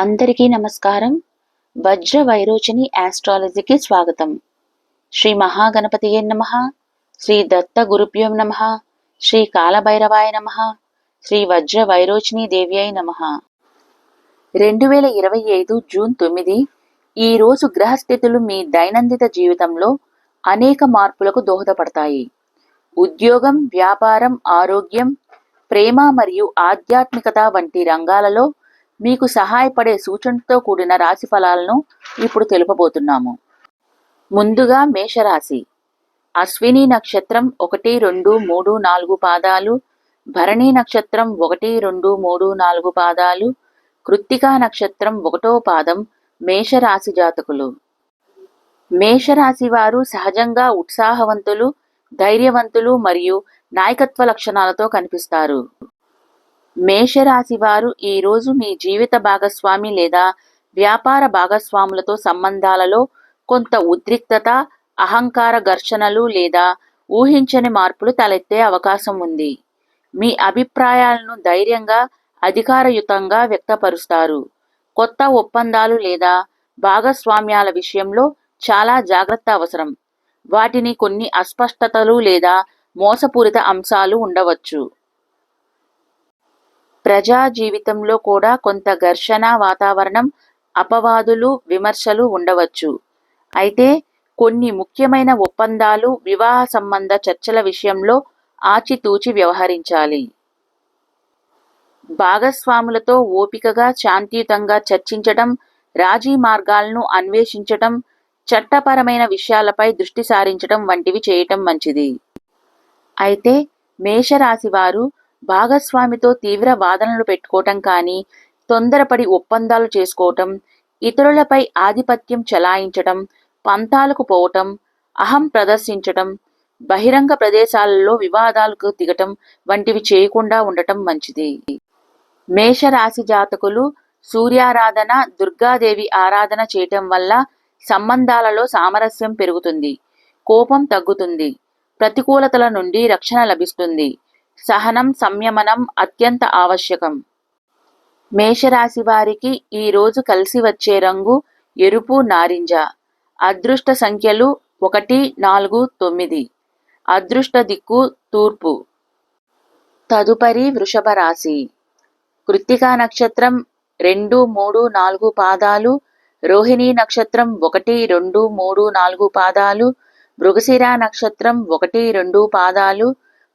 అందరికీ నమస్కారం. వజ్ర వైరోచని ఆస్ట్రాలజీకి స్వాగతం. శ్రీ మహాగణపతియే నమ. శ్రీ దత్త గురుభ్యో నమ. శ్రీ కాలభైరవాయ నమ. శ్రీ వజ్ర వైరోచని దేవ్యై నమ. రెండు వేల ఇరవై ఐదు జూన్ తొమ్మిది ఈ రోజు గ్రహస్థితులు మీ దైనందిన జీవితంలో అనేక మార్పులకు దోహదపడతాయి. ఉద్యోగం వ్యాపారం ఆరోగ్యం ప్రేమ మరియు ఆధ్యాత్మికత వంటి రంగాలలో మీకు సహాయపడే సూచనతో కూడిన రాశి ఫలాలను ఇప్పుడు తెలుపబోతున్నాము. ముందుగా మేషరాశి. అశ్విని నక్షత్రం ఒకటి రెండు మూడు నాలుగు పాదాలు భరణి నక్షత్రం ఒకటి రెండు మూడు నాలుగు పాదాలు కృత్తికా నక్షత్రం ఒకటో పాదం మేషరాశి జాతకులు. మేషరాశి వారు సహజంగా ఉత్సాహవంతులు ధైర్యవంతులు మరియు నాయకత్వ లక్షణాలతో కనిపిస్తారు. మేషరాశి వారు ఈరోజు మీ జీవిత భాగస్వామి లేదా వ్యాపార భాగస్వాములతో సంబంధాలలో కొంత ఉద్రిక్తత అహంకార ఘర్షణలు లేదా ఊహించని మార్పులు తలెత్తే అవకాశం ఉంది. మీ అభిప్రాయాలను ధైర్యంగా అధికారయుతంగా వ్యక్తపరుస్తారు. కొత్త ఒప్పందాలు లేదా భాగస్వామ్యాల విషయంలో చాలా జాగ్రత్త అవసరం. వాటిని కొన్ని అస్పష్టతలు లేదా మోసపూరిత అంశాలు ఉండవచ్చు. ప్రజా జీవితంలో కూడా కొంత ఘర్షణ వాతావరణం అపవాదులు విమర్శలు ఉండవచ్చు. అయితే కొన్ని ముఖ్యమైన ఒప్పందాలు వివాహ సంబంధ చర్చల విషయంలో ఆచితూచి వ్యవహరించాలి. భాగస్వాములతో ఓపికగా శాంతియుతంగా చర్చించటం రాజీ మార్గాలను అన్వేషించటం చట్టపరమైన విషయాలపై దృష్టి సారించటం వంటివి చేయటం మంచిది. అయితే మేషరాశి వారు భాగస్వామితో తీవ్ర వాదనలు పెట్టుకోవటం కానీ తొందరపడి ఒప్పందాలు చేసుకోవటం ఇతరులపై ఆధిపత్యం చెలాయించటం పంతాలకు పోవటం అహం ప్రదర్శించటం బహిరంగ ప్రదేశాలలో వివాదాలకు దిగటం వంటివి చేయకుండా ఉండటం మంచిది. మేషరాశి జాతకులు సూర్యారాధన దుర్గాదేవి ఆరాధన చేయటం వల్ల సంబంధాలలో సామరస్యం పెరుగుతుంది కోపం తగ్గుతుంది ప్రతికూలతల నుండి రక్షణ లభిస్తుంది. సహనం సంయమనం అత్యంత ఆవశ్యకం. మేషరాశి వారికి ఈ రోజు కలిసి వచ్చే రంగు ఎరుపు నారింజ. అదృష్ట సంఖ్యలు ఒకటి నాలుగు తొమ్మిది. అదృష్ట దిక్కు తూర్పు. తదుపరి వృషభ రాశి. కృత్తికా నక్షత్రం రెండు మూడు నాలుగు పాదాలు రోహిణి నక్షత్రం ఒకటి రెండు మూడు నాలుగు పాదాలు మృగశిర నక్షత్రం ఒకటి రెండు పాదాలు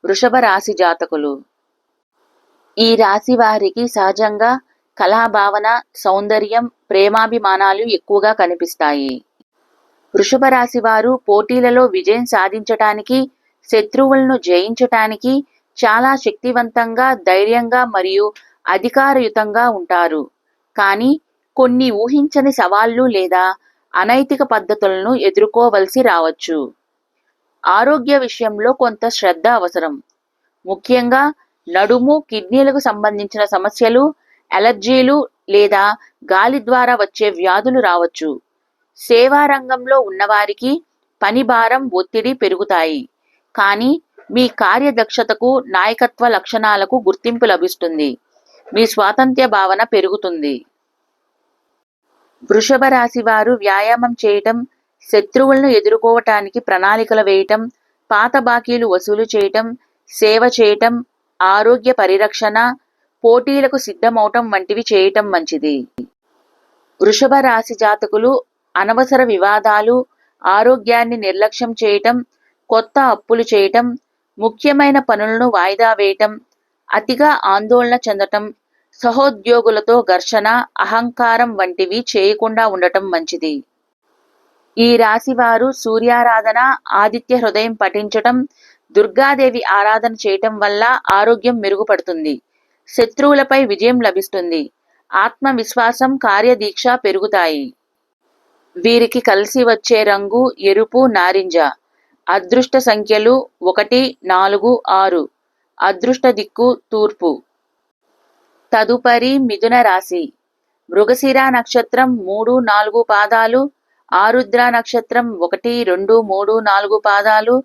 వృషభ రాశి జాతకులు. ఈ రాశి వారికి సహజంగా కళాభావన సౌందర్యం ప్రేమాభిమానాలు ఎక్కువగా కనిపిస్తాయి. వృషభ రాశి వారు పోటీలలో విజయం సాధించటానికి శత్రువులను జయించటానికి చాలా శక్తివంతంగా ధైర్యంగా మరియు అధికారయుతంగా ఉంటారు. కానీ కొన్ని ఊహించని సవాళ్ళు లేదా అనైతిక పద్ధతులను ఎదుర్కోవలసి రావచ్చు. ఆరోగ్య విషయంలో కొంత శ్రద్ధ అవసరం. ముఖ్యంగా నడుము కిడ్నీలకు సంబంధించిన సమస్యలు అలర్జీలు లేదా గాలి ద్వారా వచ్చే వ్యాధులు రావచ్చు. సేవా రంగంలో ఉన్నవారికి పని భారం ఒత్తిడి పెరుగుతాయి. కానీ మీ కార్యదక్షతకు నాయకత్వ లక్షణాలకు గుర్తింపు లభిస్తుంది. మీ స్వాతంత్ర్య భావన పెరుగుతుంది. వృషభ రాశి వారు వ్యాయామం చేయటం శత్రువులను ఎదుర్కోవటానికి ప్రణాళికలు వేయటం పాత బాకీలు వసూలు చేయటం సేవ చేయటం ఆరోగ్య పరిరక్షణ పోటీలకు సిద్ధమవటం వంటివి చేయటం మంచిది. వృషభ రాశి జాతకులు అనవసర వివాదాలు ఆరోగ్యాన్ని నిర్లక్ష్యం చేయటం కొత్త అప్పులు చేయటం ముఖ్యమైన పనులను వాయిదా వేయటం అతిగా ఆందోళన చెందటం సహోద్యోగులతో ఘర్షణ అహంకారం వంటివి చేయకుండా ఉండటం మంచిది. ఈ రాశి వారు సూర్యారాధన ఆదిత్య హృదయం పఠించటం దుర్గాదేవి ఆరాధన చేయటం వల్ల ఆరోగ్యం మెరుగుపడుతుంది. శత్రువులపై విజయం లభిస్తుంది. ఆత్మవిశ్వాసం కార్యదీక్ష పెరుగుతాయి. వీరికి కలిసి వచ్చే రంగు ఎరుపు నారింజ. అదృష్ట సంఖ్యలు ఒకటి నాలుగు ఆరు. అదృష్ట దిక్కు తూర్పు. తదుపరి మిథున రాశి. మృగశిర నక్షత్రం మూడు నాలుగు పాదాలు ఆరుద్ర నక్షత్రం ఒకటి రెండు మూడు నాలుగు పాదాలు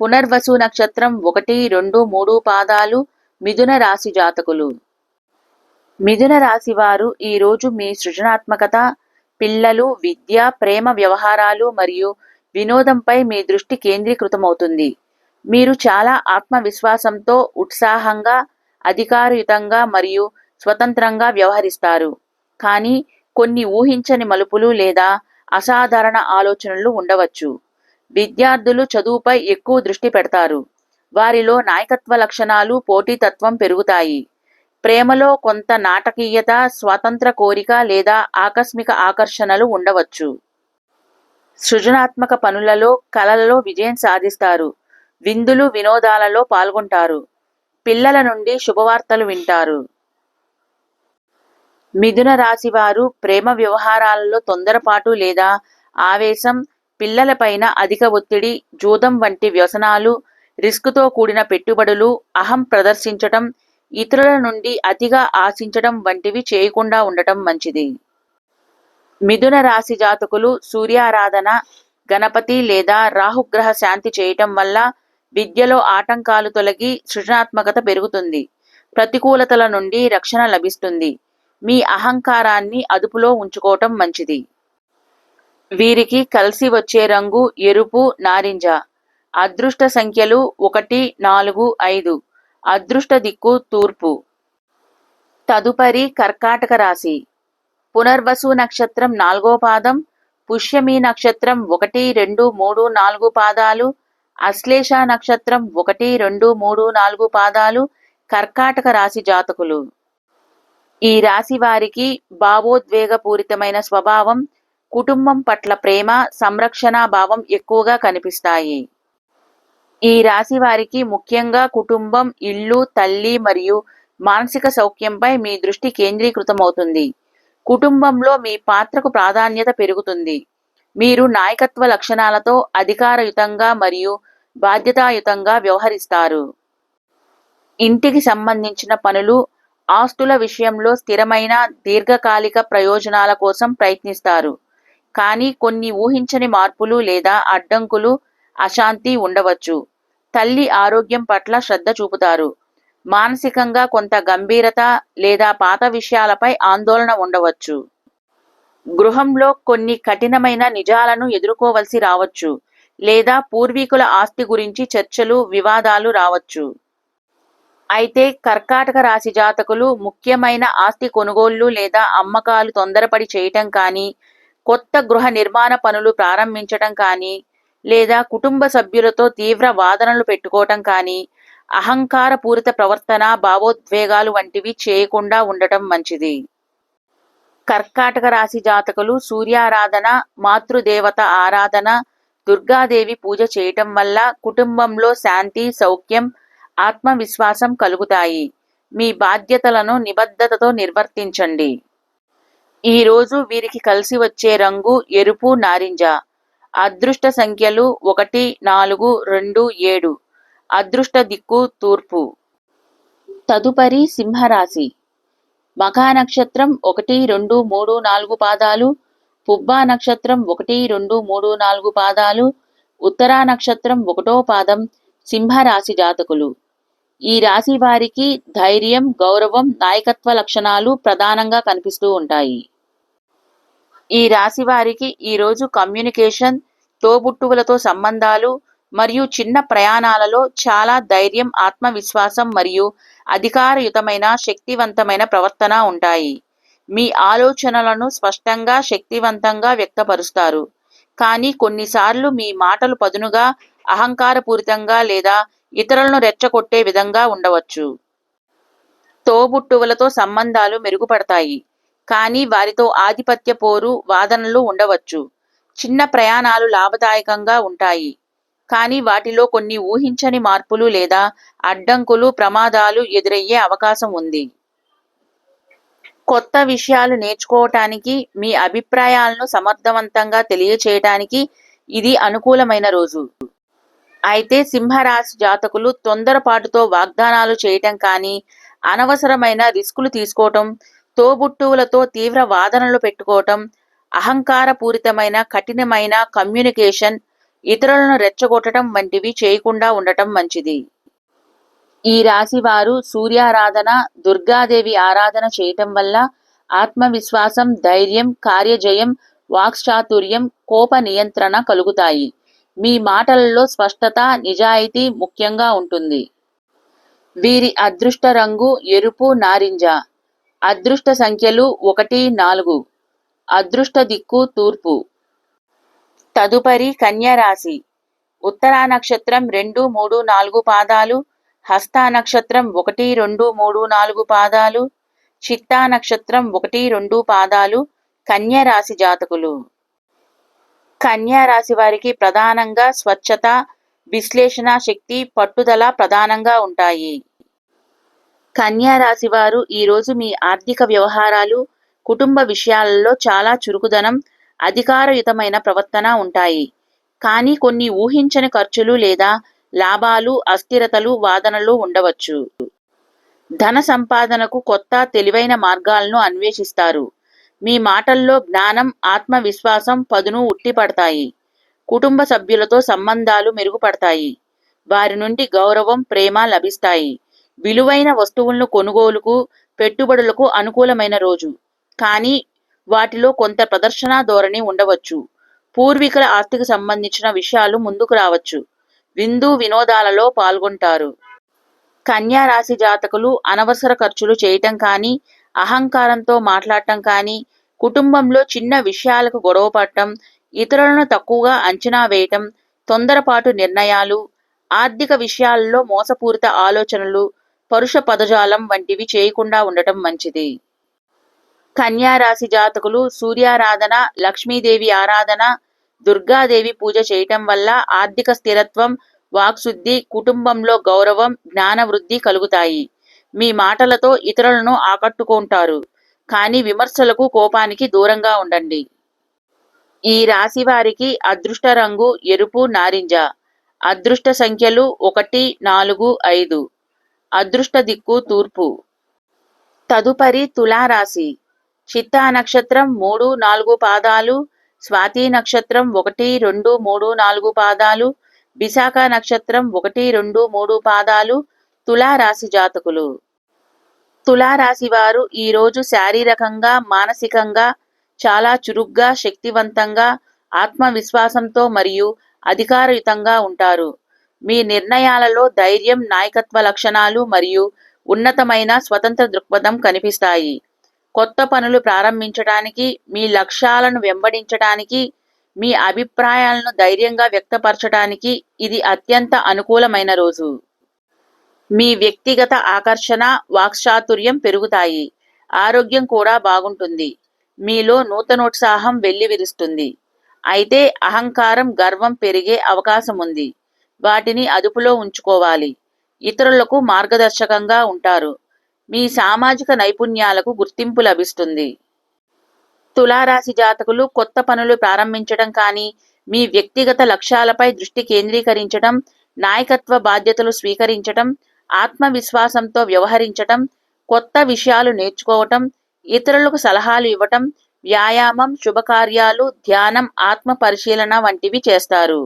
పునర్వసు నక్షత్రం ఒకటి రెండు మూడు పాదాలు మిథున రాశి జాతకులు. మిథున రాశి వారు ఈరోజు మీ సృజనాత్మకత పిల్లలు విద్య ప్రేమ వ్యవహారాలు మరియు వినోదంపై మీ దృష్టి కేంద్రీకృతమవుతుంది. మీరు చాలా ఆత్మవిశ్వాసంతో ఉత్సాహంగా అధికారయుతంగా మరియు స్వతంత్రంగా వ్యవహరిస్తారు. కానీ కొన్ని ఊహించని మలుపులు లేదా అసాధారణ ఆలోచనలు ఉండవచ్చు. విద్యార్థులు చదువుపై ఎక్కువ దృష్టి పెడతారు. వారిలో నాయకత్వ లక్షణాలు పోటీతత్వం పెరుగుతాయి. ప్రేమలో కొంత నాటకీయత స్వతంత్ర కోరిక లేదా ఆకస్మిక ఆకర్షణలు ఉండవచ్చు. సృజనాత్మక పనులలో కళలలో విజయం సాధిస్తారు. విందులు వినోదాలలో పాల్గొంటారు. పిల్లల నుండి శుభవార్తలు వింటారు. మిథున రాశి వారు ప్రేమ వ్యవహారాలలో తొందరపాటు లేదా ఆవేశం పిల్లలపైన అధిక ఒత్తిడి జూదం వంటి వ్యసనాలు రిస్క్తో కూడిన పెట్టుబడులు అహం ప్రదర్శించటం ఇతరుల నుండి అతిగా ఆశించడం వంటివి చేయకుండా ఉండటం మంచిది. మిథున రాశి జాతకులు సూర్యారాధన గణపతి లేదా రాహుగ్రహ శాంతి చేయటం వల్ల విద్యలో ఆటంకాలు తొలగి సృజనాత్మకత పెరుగుతుంది. ప్రతికూలతల నుండి రక్షణ లభిస్తుంది. మీ అహంకారాన్ని అదుపులో ఉంచుకోవటం మంచిది. వీరికి కలిసి వచ్చే రంగు ఎరుపు నారింజ. అదృష్ట సంఖ్యలు ఒకటి నాలుగు ఐదు. అదృష్ట దిక్కు తూర్పు. తదుపరి కర్కాటక రాశి. పునర్వసు నక్షత్రం నాలుగో పాదం పుష్యమి నక్షత్రం ఒకటి రెండు మూడు నాలుగు పాదాలు అశ్లేష నక్షత్రం ఒకటి రెండు మూడు నాలుగు పాదాలు కర్కాటక రాశి జాతకులు. ఈ రాశి వారికి భావోద్వేగపూరితమైన స్వభావం కుటుంబం పట్ల ప్రేమ సంరక్షణ భావం ఎక్కువగా కనిపిస్తాయి. ఈ రాశి వారికి ముఖ్యంగా కుటుంబం ఇల్లు తల్లి మరియు మానసిక సౌఖ్యంపై మీ దృష్టి కేంద్రీకృతమవుతుంది. కుటుంబంలో మీ పాత్రకు ప్రాధాన్యత పెరుగుతుంది. మీరు నాయకత్వ లక్షణాలతో అధికారయుతంగా మరియు బాధ్యతాయుతంగా వ్యవహరిస్తారు. ఇంటికి సంబంధించిన పనులు ఆస్తుల విషయంలో స్థిరమైన దీర్ఘకాలిక ప్రయోజనాల కోసం ప్రయత్నిస్తారు. కానీ కొన్ని ఊహించని మార్పులు లేదా అడ్డంకులు అశాంతి ఉండవచ్చు. తల్లి ఆరోగ్యం పట్ల శ్రద్ధ చూపుతారు. మానసికంగా కొంత గంభీరత లేదా పాత విషయాలపై ఆందోళన ఉండవచ్చు. గృహంలో కొన్ని కఠినమైన నిజాలను ఎదుర్కోవలసి రావచ్చు లేదా పూర్వీకుల ఆస్తి గురించి చర్చలు వివాదాలు రావచ్చు. అయితే కర్కాటక రాశి జాతకులు ముఖ్యమైన ఆస్తి కొనుగోళ్ళు లేదా అమ్మకాలు తొందరపడి చేయటం కానీ కొత్త గృహ నిర్మాణ పనులు ప్రారంభించటం కానీ లేదా కుటుంబ సభ్యులతో తీవ్ర వాదనలు పెట్టుకోవటం కానీ అహంకార పూరిత ప్రవర్తన భావోద్వేగాలు వంటివి చేయకుండా ఉండటం మంచిది. కర్కాటక రాశి జాతకులు సూర్యారాధన మాతృదేవత ఆరాధన దుర్గాదేవి పూజ చేయటం వల్ల కుటుంబంలో శాంతి సౌఖ్యం ఆత్మవిశ్వాసం కలుగుతాయి. మీ బాధ్యతలను నిబద్ధతతో నిర్వర్తించండి. ఈరోజు వీరికి కలిసి వచ్చే రంగు ఎరుపు నారింజ. అదృష్ట సంఖ్యలు ఒకటి నాలుగు రెండు ఏడు. అదృష్ట దిక్కు తూర్పు. తదుపరి సింహరాశి. మఖా నక్షత్రం ఒకటి రెండు మూడు నాలుగు పాదాలు. పుబ్బా నక్షత్రం ఒకటి రెండు మూడు నాలుగు పాదాలు. ఉత్తరా నక్షత్రం ఒకటో పాదం సింహరాశి జాతకులు. ఈ రాశి వారికి ధైర్యం గౌరవం నాయకత్వ లక్షణాలు ప్రధానంగా కనిపిస్తూ ఉంటాయి. ఈ రాశి వారికి ఈరోజు కమ్యూనికేషన్ తోబుట్టువులతో సంబంధాలు మరియు చిన్న ప్రయాణాలలో చాలా ధైర్యం ఆత్మవిశ్వాసం మరియు అధికారయుతమైన శక్తివంతమైన ప్రవర్తన ఉంటాయి. మీ ఆలోచనలను స్పష్టంగా శక్తివంతంగా వ్యక్తపరుస్తారు. కానీ కొన్నిసార్లు మీ మాటలు పదునుగా అహంకారపూరితంగా లేదా ఇతరులను రెచ్చగొట్టే విధంగా ఉండవచ్చు. తోబుట్టువులతో సంబంధాలు మెరుగుపడతాయి. కానీ వారితో ఆధిపత్య పోరు వాదనలు ఉండవచ్చు. చిన్న ప్రయాణాలు లాభదాయకంగా ఉంటాయి. కానీ వాటిలో కొన్ని ఊహించని మార్పులు లేదా అడ్డంకులు ప్రమాదాలు ఎదురయ్యే అవకాశం ఉంది. కొత్త విషయాలు నేర్చుకోవటానికి మీ అభిప్రాయాలను సమర్థవంతంగా తెలియచేయటానికి ఇది అనుకూలమైన రోజు. అయితే సింహరాశి జాతకులు తొందరపాటుతో వాగ్దానాలు చేయటం కానీ అనవసరమైన రిస్కులు తీసుకోవటం తోబుట్టువులతో తీవ్ర వాదనలు పెట్టుకోవటం అహంకారపూరితమైన కఠినమైన కమ్యూనికేషన్ ఇతరులను రెచ్చగొట్టడం వంటివి చేయకుండా ఉండటం మంచిది. ఈ రాశి వారు సూర్యారాధన దుర్గాదేవి ఆరాధన చేయటం వల్ల ఆత్మవిశ్వాసం ధైర్యం కార్యజయం వాక్చాతుర్యం కోప నియంత్రణ కలుగుతాయి. మీ మాటలలో స్పష్టత నిజాయితీ ముఖ్యంగా ఉంటుంది. వీరి అదృష్ట రంగు ఎరుపు నారింజ. అదృష్ట సంఖ్యలు ఒకటి నాలుగు. అదృష్ట దిక్కు తూర్పు. తదుపరి కన్యరాశి. ఉత్తరా నక్షత్రం రెండు మూడు నాలుగు పాదాలు. హస్తా నక్షత్రం ఒకటి రెండు మూడు నాలుగు పాదాలు. చిత్తా నక్షత్రం ఒకటి రెండు పాదాలు. కన్యరాశి జాతకులు. కన్యా రాశి వారికి ప్రధానంగా స్వచ్ఛత విశ్లేషణ శక్తి పట్టుదల ప్రధానంగా ఉంటాయి. కన్యా రాశి వారు ఈరోజు మీ ఆర్థిక వ్యవహారాలు కుటుంబ విషయాలలో చాలా చురుకుదనం అధికారయుతమైన ప్రవర్తన ఉంటాయి. కానీ కొన్ని ఊహించని ఖర్చులు లేదా లాభాలు అస్థిరతలు వాదనలు ఉండవచ్చు. ధన సంపాదనకు కొత్త తెలివైన మార్గాలను అన్వేషిస్తారు. మీ మాటల్లో జ్ఞానం ఆత్మవిశ్వాసం పదును ఉట్టిపడతాయి. కుటుంబ సభ్యులతో సంబంధాలు మెరుగుపడతాయి. వారి నుండి గౌరవం ప్రేమ లభిస్తాయి. విలువైన వస్తువులను కొనుగోలుకు పెట్టుబడులకు అనుకూలమైన రోజు. కానీ వాటిలో కొంత ప్రదర్శన ధోరణి ఉండవచ్చు. పూర్వీకుల ఆస్తికి సంబంధించిన విషయాలు ముందుకు రావచ్చు. విందు వినోదాలలో పాల్గొంటారు. కన్యా రాశి జాతకులు అనవసర ఖర్చులు చేయటం కానీ అహంకారంతో మాట్లాడటం కానీ కుటుంబంలో చిన్న విషయాలకు గొడవపడటం ఇతరులను తక్కువగా అంచనా వేయటం తొందరపాటు నిర్ణయాలు ఆర్థిక విషయాల్లో మోసపూరిత ఆలోచనలు పరుష పదజాలం వంటివి చేయకుండా ఉండటం మంచిది. కన్యారాశి జాతకులు సూర్యారాధన లక్ష్మీదేవి ఆరాధన దుర్గాదేవి పూజ చేయటం వల్ల ఆర్థిక స్థిరత్వం వాక్శుద్ధి కుటుంబంలో గౌరవం జ్ఞానవృద్ధి కలుగుతాయి. మీ మాటలతో ఇతరులను ఆకట్టుకుంటారు. కానీ విమర్శలకు కోపానికి దూరంగా ఉండండి. ఈ రాశి వారికి అదృష్ట రంగు ఎరుపు నారింజ. అదృష్ట సంఖ్యలు ఒకటి నాలుగు ఐదు. అదృష్ట దిక్కు తూర్పు. తదుపరి తులారాశి. చిత్తా నక్షత్రం మూడు నాలుగు పాదాలు. స్వాతి నక్షత్రం ఒకటి రెండు మూడు నాలుగు పాదాలు. విశాఖ నక్షత్రం ఒకటి రెండు మూడు పాదాలు. తులారాశి జాతకులు. తులారాశి వారు ఈరోజు శారీరకంగా మానసికంగా చాలా చురుగ్గా శక్తివంతంగా ఆత్మవిశ్వాసంతో మరియు అధికారయుతంగా ఉంటారు. మీ నిర్ణయాలలో ధైర్యం నాయకత్వ లక్షణాలు మరియు ఉన్నతమైన స్వతంత్ర దృక్పథం కనిపిస్తాయి. కొత్త పనులు ప్రారంభించడానికి మీ లక్ష్యాలను వెంబడించడానికి మీ అభిప్రాయాలను ధైర్యంగా వ్యక్తపరచడానికి ఇది అత్యంత అనుకూలమైన రోజు. మీ వ్యక్తిగత ఆకర్షణ వాక్చాతుర్యం పెరుగుతాయి. ఆరోగ్యం కూడా బాగుంటుంది. మీలో నూతనోత్సాహం వెల్లివిరుస్తుంది అయితే అహంకారం గర్వం పెరిగే అవకాశం ఉంది. వాటిని అదుపులో ఉంచుకోవాలి. ఇతరులకు మార్గదర్శకంగా ఉంటారు. మీ సామాజిక నైపుణ్యాలకు గుర్తింపు లభిస్తుంది. తులారాశి జాతకులు కొత్త పనులు ప్రారంభించడం కానీ మీ వ్యక్తిగత లక్ష్యాలపై దృష్టి కేంద్రీకరించడం నాయకత్వ బాధ్యతలు స్వీకరించడం ఆత్మవిశ్వాసంతో వ్యవహరించటం కొత్త విషయాలు నేర్చుకోవటం ఇతరులకు సలహాలు ఇవ్వటం వ్యాయామం శుభకార్యాలు ధ్యానం ఆత్మ పరిశీలన వంటివి చేస్తారు.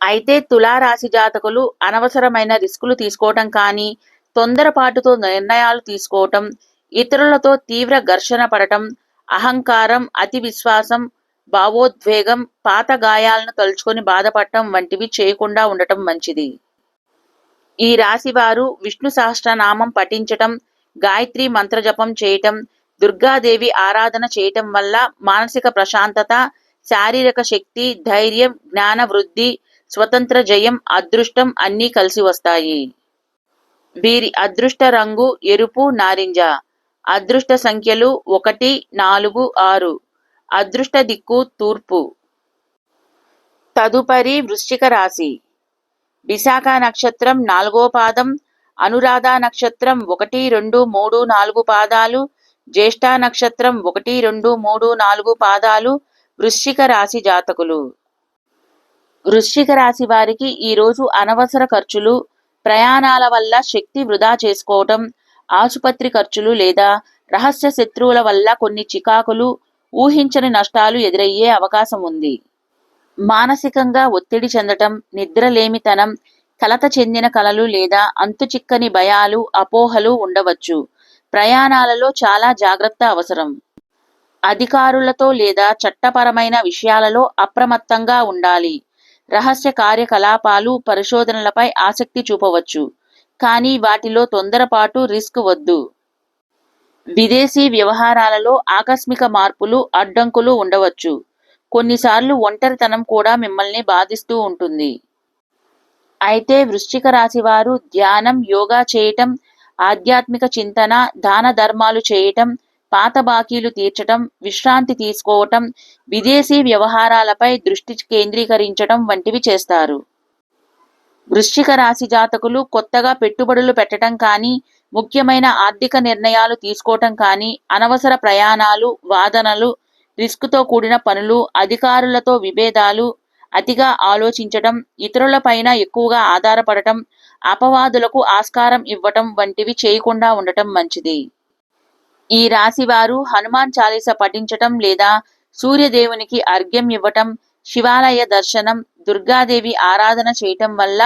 అయితే తులారాశి జాతకులు అనవసరమైన రిస్కులు తీసుకోవటం కానీ తొందరపాటుతో నిర్ణయాలు తీసుకోవటం ఇతరులతో తీవ్ర ఘర్షణ పడటం అహంకారం అతి విశ్వాసం భావోద్వేగం పాత గాయాలను తలుచుకొని బాధపడటం వంటివి చేయకుండా ఉండటం మంచిది. ఈ రాశి వారు విష్ణు సహస్రనామం పఠించటం గాయత్రి మంత్రజపం చేయటం దుర్గాదేవి ఆరాధన చేయటం వల్ల మానసిక ప్రశాంతత శారీరక శక్తి ధైర్యం జ్ఞాన వృద్ధి స్వతంత్ర జయం అదృష్టం అన్నీ కలిసి వస్తాయి. వీరి అదృష్ట రంగు ఎరుపు నారింజ. అదృష్ట సంఖ్యలు ఒకటి నాలుగు ఆరు. అదృష్ట దిక్కు తూర్పు. తదుపరి వృశ్చిక రాశి. విశాఖ నక్షత్రం నాలుగో పాదం అనురాధ నక్షత్రం ఒకటి రెండు మూడు నాలుగు పాదాలు జ్యేష్ఠ నక్షత్రం ఒకటి రెండు మూడు నాలుగు పాదాలు వృశ్చిక రాశి జాతకులు. వృశ్చిక రాశి వారికి ఈరోజు అనవసర ఖర్చులు ప్రయాణాల వల్ల శక్తి వృధా చేసుకోవటం ఆసుపత్రి ఖర్చులు లేదా రహస్య శత్రువుల వల్ల కొన్ని చికాకులు ఊహించని నష్టాలు ఎదురయ్యే అవకాశం ఉంది. మానసికంగా ఒత్తిడి చెందటం నిద్రలేమితనం కలత చెందిన కలలు లేదా అంతుచిక్కని భయాలు అపోహలు ఉండవచ్చు. ప్రయాణాలలో చాలా జాగ్రత్త అవసరం. అధికారులతో లేదా చట్టపరమైన విషయాలలో అప్రమత్తంగా ఉండాలి. రహస్య కార్యకలాపాలు పరిశోధనలపై ఆసక్తి చూపవచ్చు. కానీ వాటిలో తొందరపాటు రిస్క్ వద్దు. విదేశీ వ్యవహారాలలో ఆకస్మిక మార్పులు అడ్డంకులు ఉండవచ్చు. కొన్నిసార్లు ఒంటరితనం కూడా మిమ్మల్ని బాధిస్తూ ఉంటుంది. అయితే వృశ్చిక రాశి వారు ధ్యానం యోగా చేయటం ఆధ్యాత్మిక చింతన దాన ధర్మాలు చేయటం పాత బాకీలు తీర్చటం విశ్రాంతి తీసుకోవటం విదేశీ వ్యవహారాలపై దృష్టి కేంద్రీకరించటం వంటివి చేస్తారు. వృశ్చిక రాశి జాతకులు కొత్తగా పెట్టుబడులు పెట్టడం కానీ ముఖ్యమైన ఆర్థిక నిర్ణయాలు తీసుకోవటం కానీ అనవసర ప్రయాణాలు వాదనలు రిస్క్తో కూడిన పనులు అధికారులతో విభేదాలు అతిగా ఆలోచించటం ఇతరులపైన ఎక్కువగా ఆధారపడటం అపవాదులకు ఆస్కారం ఇవ్వటం వంటివి చేయకుండా ఉండటం మంచిది. ఈ రాశి వారు హనుమాన్ చాలీస పఠించటం లేదా సూర్యదేవునికి అర్ఘ్యం ఇవ్వటం శివాలయ దర్శనం దుర్గాదేవి ఆరాధన చేయటం వల్ల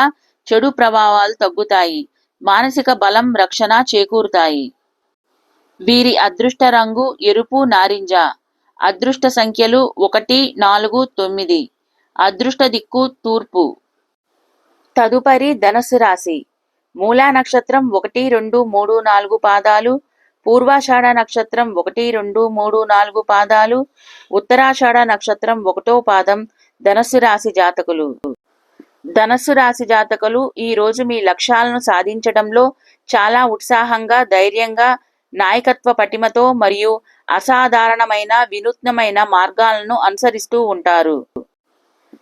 చెడు ప్రభావాలు తగ్గుతాయి మానసిక బలం రక్షణ చేకూరుతాయి. వీరి అదృష్ట రంగు ఎరుపు నారింజ. అదృష్ట సంఖ్యలు ఒకటి నాలుగు తొమ్మిది. అదృష్ట దిక్కు తూర్పు. తదుపరి ధనుసు రాశి. మూలా నక్షత్రం ఒకటి రెండు మూడు నాలుగు పాదాలు. పూర్వాషాఢ నక్షత్రం ఒకటి రెండు మూడు నాలుగు పాదాలు. ఉత్తరాషాఢ నక్షత్రం ఒకటో పాదం ధనస్సు రాశి జాతకులు. ధనస్సు రాశి జాతకులు ఈ రోజు మీ లక్ష్యాలను సాధించడంలో చాలా ఉత్సాహంగా ధైర్యంగా నాయకత్వ పటిమతో మరియు అసాధారణమైన వినూత్నమైన మార్గాలను అనుసరిస్తూ ఉంటారు.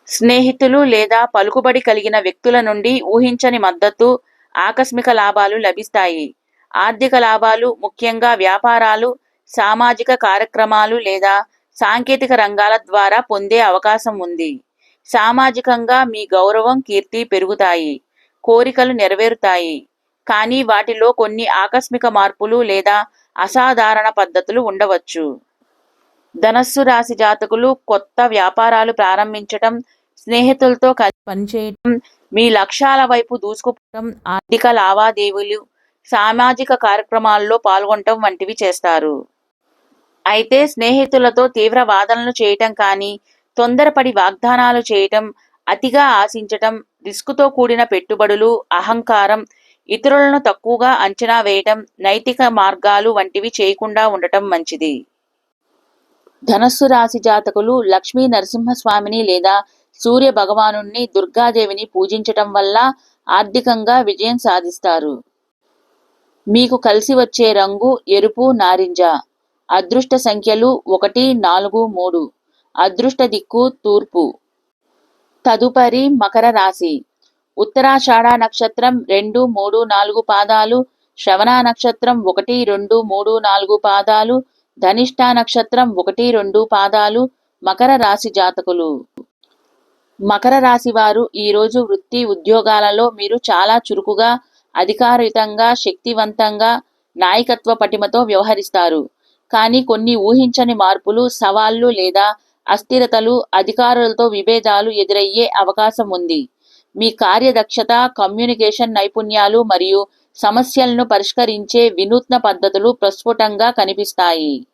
స్నేహితులు లేదా పలుకుబడి కలిగిన వ్యక్తుల నుండి ఊహించని మద్దతు ఆకస్మిక లాభాలు లభిస్తాయి. ఆర్థిక లాభాలు ముఖ్యంగా వ్యాపారాలు సామాజిక కార్యక్రమాలు లేదా సాంకేతిక రంగాల ద్వారా పొందే అవకాశం ఉంది. సామాజికంగా మీ గౌరవం కీర్తి పెరుగుతాయి. కోరికలు నెరవేరుతాయి. కానీ వాటిలో కొన్ని ఆకస్మిక మార్పులు లేదా అసాధారణ పద్ధతులు ఉండవచ్చు. ధనస్సు రాశి జాతకులు కొత్త వ్యాపారాలు ప్రారంభించటం స్నేహితులతో కలిసి పనిచేయటం మీ లక్ష్యాల వైపు దూసుకుపోవటం ఆర్థిక లావాదేవీలు సామాజిక కార్యక్రమాల్లో పాల్గొనటం వంటివి చేస్తారు. అయితే స్నేహితులతో తీవ్ర వాదనలు చేయటం కానీ తొందరపడి వాగ్దానాలు చేయటం అతిగా ఆశించటం రిస్కుతో కూడిన పెట్టుబడులు అహంకారం ఇతరులను తక్కువగా అంచనా వేయటం నైతిక మార్గాలు వంటివి చేయకుండా ఉండటం మంచిది. ధనస్సు రాశి జాతకులు లక్ష్మీ నరసింహస్వామిని లేదా సూర్య భగవాను దుర్గాదేవిని పూజించటం వల్ల ఆర్థికంగా విజయం సాధిస్తారు. మీకు కలిసి వచ్చే రంగు ఎరుపు నారింజ. అదృష్ట సంఖ్యలు ఒకటి నాలుగు మూడు. అదృష్ట దిక్కు తూర్పు. తదుపరి మకర రాశి. ఉత్తరాషాఢ నక్షత్రం రెండు మూడు నాలుగు పాదాలు శ్రవణ నక్షత్రం ఒకటి రెండు మూడు నాలుగు పాదాలు ధనిష్ట నక్షత్రం ఒకటి రెండు పాదాలు మకర రాశి జాతకులు. మకర రాశి వారు ఈరోజు వృత్తి ఉద్యోగాలలో మీరు చాలా చురుకుగా అధికారితంగా శక్తివంతంగా నాయకత్వ పటిమతో వ్యవహరిస్తారు. కానీ కొన్ని ఊహించని మార్పులు సవాళ్ళు లేదా అస్థిరతలు అధికారులతో విభేదాలు ఎదురయ్యే అవకాశం ఉంది. మీ కార్యదక్షత కమ్యూనికేషన్ నైపుణ్యాలు మరియు సమస్యలను పరిష్కరించే వినూత్న పద్ధతులు ప్రస్ఫుటంగా కనిపిస్తాయి.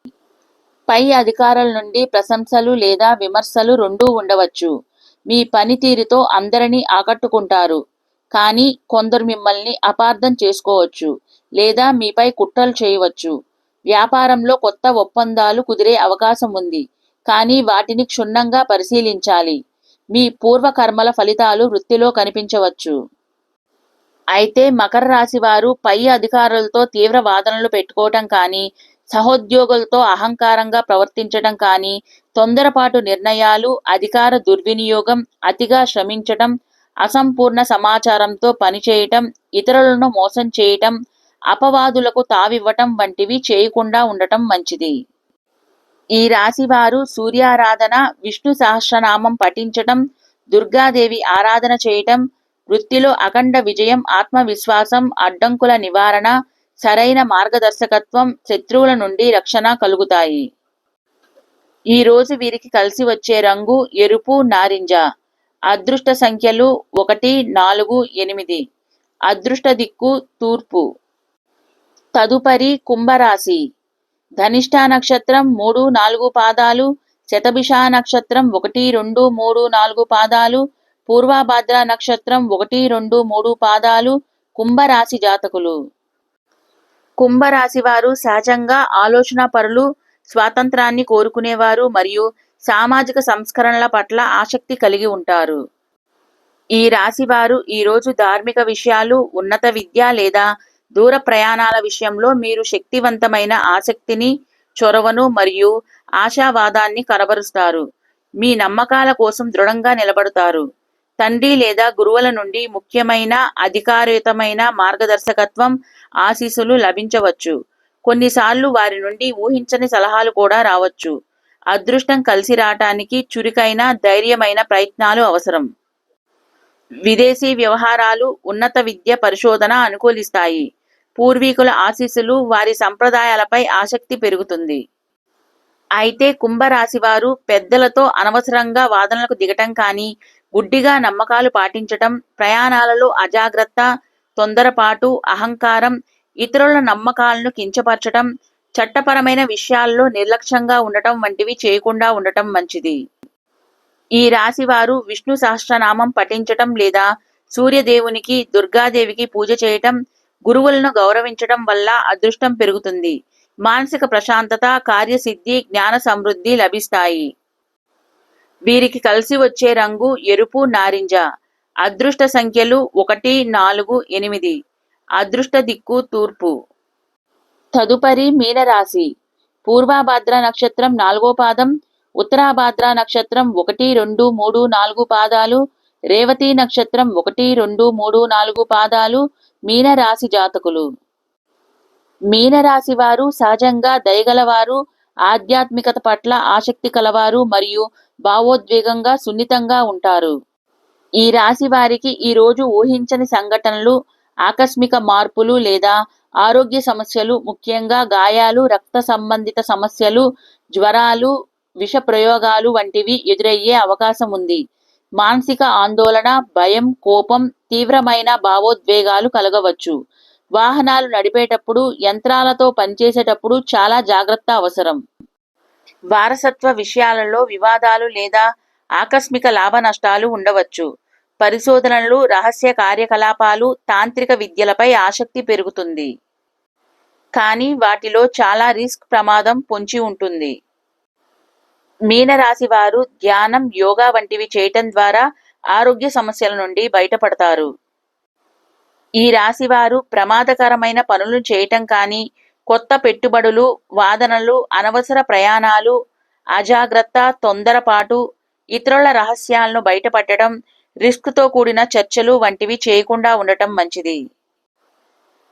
పై అధికారుల నుండి ప్రశంసలు లేదా విమర్శలు రెండూ ఉండవచ్చు. మీ పనితీరుతో అందరినీ ఆకట్టుకుంటారు. కానీ కొందరు మిమ్మల్ని అపార్థం చేసుకోవచ్చు లేదా మీపై కుట్రలు చేయవచ్చు. వ్యాపారంలో కొత్త ఒప్పందాలు కుదిరే అవకాశం ఉంది. కానీ వాటిని క్షుణ్ణంగా పరిశీలించాలి. మీ పూర్వకర్మల ఫలితాలు వృత్తిలో కనిపించవచ్చు. అయితే మకర రాశి వారు పై అధికారులతో తీవ్ర వాదనలు పెట్టుకోవటం కానీ సహోద్యోగులతో అహంకారంగా ప్రవర్తించటం కానీ తొందరపాటు నిర్ణయాలు అధికార దుర్వినియోగం అతిగా శ్రమించటం అసంపూర్ణ సమాచారంతో పనిచేయటం ఇతరులను మోసం చేయటం అపవాదులకు తావివ్వటం వంటివి చేయకుండా ఉండటం మంచిది. ఈ రాశి వారు సూర్యారాధన విష్ణు సహస్రనామం పఠించటం దుర్గాదేవి ఆరాధన చేయటం వృత్తిలో అఖండ విజయం ఆత్మవిశ్వాసం అడ్డంకుల నివారణ సరైన మార్గదర్శకత్వం శత్రువుల నుండి రక్షణ కలుగుతాయి. ఈ రోజు వీరికి కలిసి వచ్చే రంగు ఎరుపు నారింజ. అదృష్ట సంఖ్యలు ఒకటి నాలుగు ఎనిమిది. అదృష్ట దిక్కు తూర్పు. తదుపరి కుంభరాశి. ధనిష్ట నక్షత్రం మూడు నాలుగు పాదాలు శతభిష నక్షత్రం ఒకటి రెండు మూడు నాలుగు పాదాలు పూర్వభాద్ర నక్షత్రం ఒకటి రెండు మూడు పాదాలు కుంభరాశి జాతకులు. కుంభరాశి వారు సహజంగా ఆలోచన పరులు స్వాతంత్రాన్ని కోరుకునేవారు మరియు సామాజిక సంస్కరణల పట్ల ఆసక్తి కలిగి ఉంటారు. ఈ రాశివారు ఈరోజు ధార్మిక విషయాలు ఉన్నత విద్య లేదా దూర ప్రయాణాల విషయంలో మీరు శక్తివంతమైన ఆసక్తిని చొరవను మరియు ఆశావాదాన్ని కనబరుస్తారు. మీ నమ్మకాల కోసం దృఢంగా నిలబడతారు. తండ్రి లేదా గురువుల నుండి ముఖ్యమైన అధికారయుతమైన మార్గదర్శకత్వం ఆశీస్సులు లభించవచ్చు. కొన్నిసార్లు వారి నుండి ఊహించని సలహాలు కూడా రావచ్చు. అదృష్టం కలిసి రావటానికి చురుకైన ధైర్యమైన ప్రయత్నాలు అవసరం. విదేశీ వ్యవహారాలు ఉన్నత విద్య పరిశోధన అనుకూలిస్తాయి. పూర్వీకుల ఆశీస్సులు వారి సంప్రదాయాలపై ఆసక్తి పెరుగుతుంది. అయితే కుంభరాశి వారు పెద్దలతో అనవసరంగా వాదనలకు దిగటం కానీ గుడ్డిగా నమ్మకాలు పాటించటం ప్రయాణాలలో అజాగ్రత్త తొందరపాటు అహంకారం ఇతరుల నమ్మకాలను కించపరచటం చట్టపరమైన విషయాల్లో నిర్లక్ష్యంగా ఉండటం వంటివి చేయకుండా ఉండటం మంచిది. ఈ రాశి వారు విష్ణు సహస్రనామం పఠించటం లేదా సూర్యదేవునికి దుర్గాదేవికి పూజ చేయటం గురువులను గౌరవించడం వల్ల అదృష్టం పెరుగుతుంది. మానసిక ప్రశాంతత కార్యసిద్ధి జ్ఞాన సమృద్ధి లభిస్తాయి. వీరికి కలిసి వచ్చే రంగు ఎరుపు నారింజ. అదృష్ట సంఖ్యలు ఒకటి నాలుగు ఎనిమిది. అదృష్ట దిక్కు తూర్పు. తదుపరి మీనరాశి. పూర్వాభాద్ర నక్షత్రం నాలుగో పాదం ఉత్తరాభాద్ర నక్షత్రం ఒకటి రెండు మూడు నాలుగు పాదాలు రేవతి నక్షత్రం ఒకటి రెండు మూడు నాలుగు పాదాలు మీనరాశి జాతకులు. మీనరాశి వారు సహజంగా దయగలవారు ఆధ్యాత్మికత పట్ల ఆసక్తి కలవారు మరియు భావోద్వేగంగా సున్నితంగా ఉంటారు. ఈ రాశి వారికి ఈ రోజు ఊహించని సంఘటనలు ఆకస్మిక మార్పులు లేదా ఆరోగ్య సమస్యలు ముఖ్యంగా గాయాలు రక్త సంబంధిత సమస్యలు జ్వరాలు విష ప్రయోగాలు వంటివి ఎదురయ్యే అవకాశం ఉంది. మానసిక ఆందోళన భయం కోపం తీవ్రమైన భావోద్వేగాలు కలగవచ్చు. వాహనాలు నడిపేటప్పుడు యంత్రాలతో పనిచేసేటప్పుడు చాలా జాగ్రత్త అవసరం. వారసత్వ విషయాలలో వివాదాలు లేదా ఆకస్మిక లాభ నష్టాలు ఉండవచ్చు. పరిశోధనలు రహస్య కార్యకలాపాలు తాంత్రిక విద్యలపై ఆసక్తి పెరుగుతుంది. కానీ వాటిలో చాలా రిస్క్ ప్రమాదం పొంచి ఉంటుంది. మీనరాశి వారు ధ్యానం యోగా వంటివి చేయటం ద్వారా ఆరోగ్య సమస్యల నుండి బయటపడతారు. ఈ రాశి వారు ప్రమాదకరమైన పనులు చేయటం కానీ కొత్త పెట్టుబడులు వాదనలు అనవసర ప్రయాణాలు అజాగ్రత్త తొందరపాటు ఇతరుల రహస్యాలను బయటపడటం రిస్క్తో కూడిన చర్చలు వంటివి చేయకుండా ఉండటం మంచిది.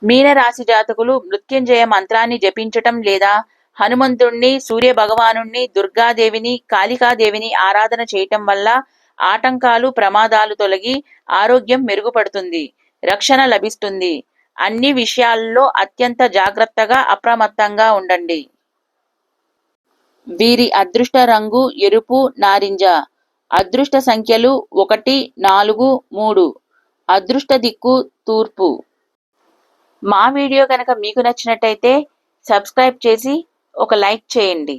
మీనరాశి జాతకులు మృత్యుంజయ మంత్రాన్ని జపించటం లేదా హనుమంతుణ్ణి సూర్య భగవానుణ్ణి దుర్గాదేవిని కాళికాదేవిని ఆరాధన చేయటం వల్ల ఆటంకాలు ప్రమాదాలు తొలగి ఆరోగ్యం మెరుగుపడుతుంది రక్షణ లభిస్తుంది. అన్ని విషయాల్లో అత్యంత జాగ్రత్తగా అప్రమత్తంగా ఉండండి. వీరి అదృష్ట రంగు ఎరుపు నారింజ. అదృష్ట సంఖ్యలు ఒకటి నాలుగు మూడు. అదృష్ట దిక్కు తూర్పు. మా వీడియో కనుక మీకు నచ్చినట్టయితే సబ్స్క్రైబ్ చేసి ఒక లైక్ చేయండి.